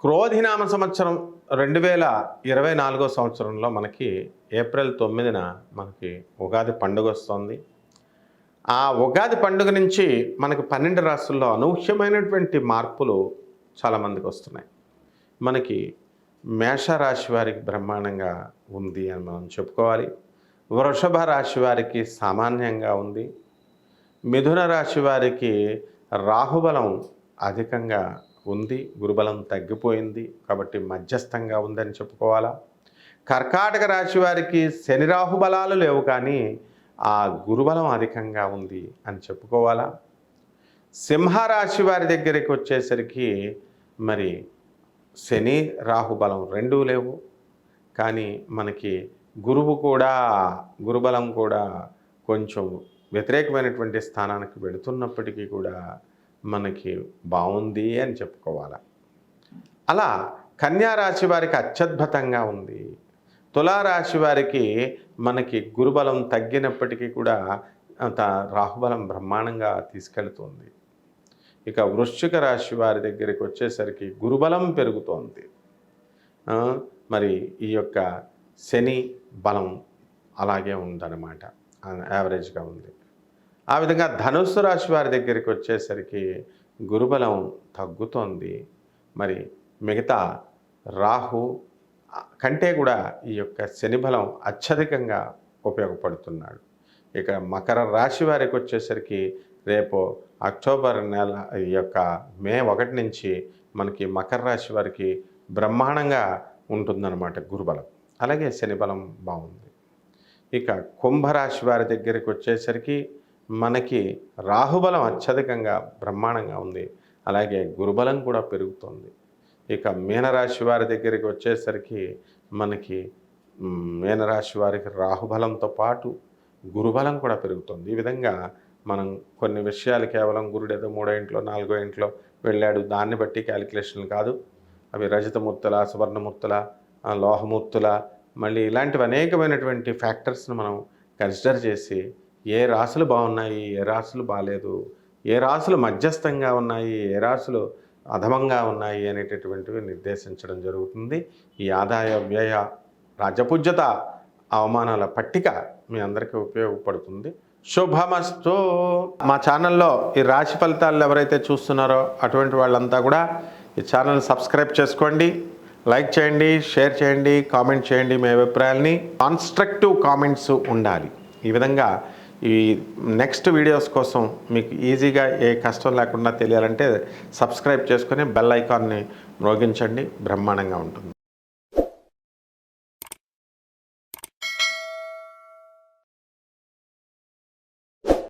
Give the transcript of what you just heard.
క్రోధినామ సంవత్సరం రెండు వేల ఇరవై నాలుగో సంవత్సరంలో మనకి ఏప్రిల్ తొమ్మిదిన మనకి ఉగాది పండుగ వస్తుంది. ఆ ఉగాది పండుగ నుంచి మనకి పన్నెండు రాష్ట్రాల్లో అనూహ్యమైనటువంటి మార్పులు చాలామందికి వస్తున్నాయి. మనకి మేషరాశి వారికి బ్రహ్మాండంగా ఉంది అని మనం చెప్పుకోవాలి. వృషభ రాశి వారికి సామాన్యంగా ఉంది. మిథున రాశి వారికి రాహుబలం అధికంగా ఉంది గురుబలం తగ్గిపోయింది కాబట్టి మధ్యస్థంగా ఉందని చెప్పుకోవాలా? కర్కాటక రాశి వారికి శని రాహు బలాలు లేవు కానీ ఆ గురుబలం అధికంగా ఉంది అని చెప్పుకోవాలా? సింహరాశి వారి దగ్గరికి వచ్చేసరికి మరి శని రాహుబలం రెండూ లేవు. కానీ మనకి గురువు కూడా గురుబలం కూడా కొంచెం వ్యతిరేకమైనటువంటి స్థానానికి వెళుతున్నప్పటికీ కూడా మనకి బాగుంది అని చెప్పుకోవాలి? అలా కన్యా రాశి వారికి అత్యద్భుతంగా ఉంది. తులారాశి వారికి మనకి గురుబలం తగ్గినప్పటికీ కూడా అంత రాహుబలం బ్రహ్మాండంగా తీసుకెళ్తుంది. ఇక వృశ్చిక రాశి వారి దగ్గరికి వచ్చేసరికి గురుబలం పెరుగుతోంది. మరి ఈ యొక్క శని బలం అలాగే ఉందన్నమాట. యావరేజ్గా ఉంది. ఆ విధంగా ధనుస్సు రాశి వారి దగ్గరికి వచ్చేసరికి గురుబలం తగ్గుతోంది. మరి మిగతా రాహు కంటే కూడా ఈ యొక్క శని బలం అత్యధికంగా ఉపయోగపడుతున్నాడు. ఇక మకర రాశి వారికి వచ్చేసరికి రేపు అక్టోబర్ నెల ఈ యొక్క మే ఒకటి నుంచి మనకి మకర రాశి వారికి బ్రహ్మాండంగా ఉంటుందన్నమాట గురుబలం. అలాగే శని బలం బాగుంది. ఇక కుంభరాశి వారి దగ్గరికి వచ్చేసరికి మనకి రాహుబలం అత్యధికంగా బ్రహ్మాండంగా ఉంది. అలాగే గురుబలం కూడా పెరుగుతుంది. ఇక మీనరాశి వారి దగ్గరికి వచ్చేసరికి మనకి మీనరాశి వారికి రాహుబలంతో పాటు గురుబలం కూడా పెరుగుతుంది. ఈ విధంగా మనం కొన్ని విషయాలు కేవలం గురుడు ఏదో మూడో ఇంట్లో నాలుగో ఇంట్లో వెళ్ళాడు. దాన్ని బట్టి క్యాలిక్యులేషన్ కాదు. అవి రజతమూర్తుల సువర్ణమూర్తుల లోహమూర్తుల మళ్ళీ ఇలాంటివి అనేకమైనటువంటి ఫ్యాక్టర్స్ని మనం కన్సిడర్ చేసి ఏ రాసులు బాగున్నాయి ఏ రాసులు బాగాలేదు ఏ రాసులు మధ్యస్థంగా ఉన్నాయి ఏ రాసులు అధమంగా ఉన్నాయి అనేటటువంటివి నిర్దేశించడం జరుగుతుంది. ఈ ఆదాయ వ్యయ రాజపూజ్యత అవమానాల పట్టిక మీ అందరికీ ఉపయోగపడుతుంది. శుభమస్తు. మా ఛానల్లో ఈ రాశి ఫలితాలు ఎవరైతే చూస్తున్నారో అటువంటి వాళ్ళంతా కూడా ఈ ఛానల్ సబ్స్క్రైబ్ చేసుకోండి. లైక్ చేయండి షేర్ చేయండి కామెంట్ చేయండి మీ అభిప్రాయాల్ని. కాన్స్ట్రక్టివ్ కామెంట్స్ ఉండాలి. ఈ విధంగా ఈ నెక్స్ట్ వీడియోస్ కోసం మీకు ఈజీగా ఏ కష్టం లేకుండా తెలియాలంటే సబ్స్క్రైబ్ చేసుకొని బెల్ ఐకాన్ని మ్రోగించండి బ్రహ్మాండంగా ఉంటుంది.